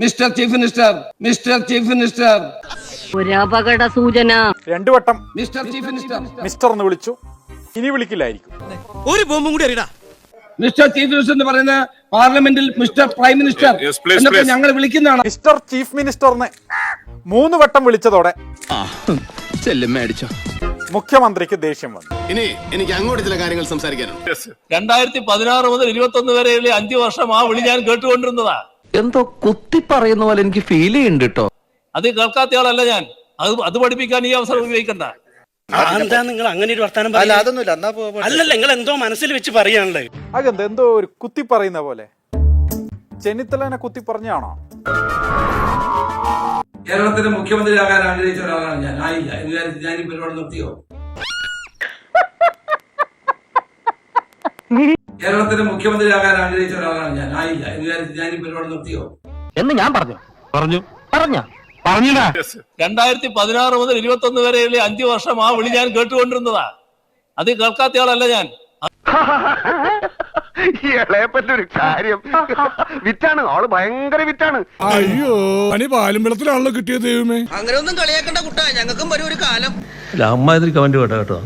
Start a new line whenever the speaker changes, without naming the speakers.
Mister chief minister mister chief minister.
ഒരപകട സൂചന.
രണ്ടു വട്ടം
മിസ്റ്റർ ചീഫ് മിനിസ്റ്റർ.
മിസ്റ്റർ എന്ന് വിളിച്ചു. ഇനി വിളിക്കില്ലായിരിക്കും.
ഒരു ബോംബും കൂടി അറിയടാ.
മിസ്റ്റർ ചീഫ് മിനിസ്റ്റർ എന്ന് പറയുന്ന പാർലമെന്റിൽ മിസ്റ്റർ പ്രൈം മിനിസ്റ്റർ. എന്നൊക്കെ ഞങ്ങൾ വിളിക്കുന്നതാണ്.
മിസ്റ്റർ ചീഫ് മിനിസ്റ്ററിനെ മൂന്ന് വട്ടം വിളിച്ചതോടെ
മേടിച്ചോ.
മുഖ്യമന്ത്രിക്ക് ദേഷ്യം വന്നു.
ഇനി എനിക്ക് അങ്ങോട്ട് ചില കാര്യങ്ങൾ സംസാരിക്കാനുണ്ട്.
രണ്ടായിരത്തി പതിനാറ് മുതൽ ഇരുപത്തി ഒന്ന് വരെയുള്ള അഞ്ചു വർഷം ആ വിളി ഞാൻ കേട്ടുകൊണ്ടിരുന്നതാ.
എന്തോ കുത്തി പറയുന്ന പോലെ എനിക്ക് ഫീൽ ചെയ്യുന്നുണ്ട് കേട്ടോ
അത് കേൾക്കാത്ത ആളല്ല ഞാൻ. അത് അത് പഠിപ്പിക്കാൻ ഈ അവസരം ഉപയോഗിക്കണ്ട.
എന്താ നിങ്ങൾ അങ്ങനെ ഒരു വർത്താനം അല്ല അതൊന്നുമില്ല. അല്ലല്ല നിങ്ങൾ എന്തോ മനസ്സിൽ വെച്ച് പറയാനുള്ളത്
അതെന്ത് എന്തോ ഒരു കുത്തി പറയുന്ന പോലെ. ചെന്നിത്തലനെ കുത്തി പറഞ്ഞാണോ?
കേരളത്തിന്റെ മുഖ്യമന്ത്രിയാകാൻ ആഗ്രഹിച്ച ഒരാളാണ് ഞാൻ. ആയില്ല എന്ന് വിചാരിച്ച് ഞാൻ ഈ പരിപാടി നിർത്തിയോ? കേരളത്തിന്റെ മുഖ്യമന്ത്രിയാകാൻ ആഗ്രഹിച്ച ഒരാളാണ് ഞാൻ. ആയില്ല. എന്ന് വിചാരിച്ച് ഞാൻ ഈ പരിപാടി നിർത്തിയോ?
എന്ന് ഞാൻ പറഞ്ഞു. പറഞ്ഞു. പറഞ്ഞു? പറഞ്ഞിടാ
രണ്ടായിരത്തി പതിനാറ് മുതൽ ഇരുപത്തി ഒന്ന് വരെയുള്ള അഞ്ചു വർഷം ആ വിളി ഞാൻ കേട്ടുകൊണ്ടിരുന്നതാ. അത് കേൾക്കാത്ത ആളല്ല ഞാൻ.
ഒരു കാര്യം. വിറ്റാണ്. ആൾ ഭയങ്കര വിറ്റാണ്.
അയ്യോ. പനി പാലും വെള്ളത്തിലാണല്ലോ കിട്ടിയത് ദൈവമേ.
അങ്ങനെ ഒന്നും കളിയാക്കണ്ട കുട്ടാ. ഞങ്ങൾക്കും വരും ഒരു കാലം.
അമ്മാതിരി കമന്റ് കേട്ടോ കേട്ടോ.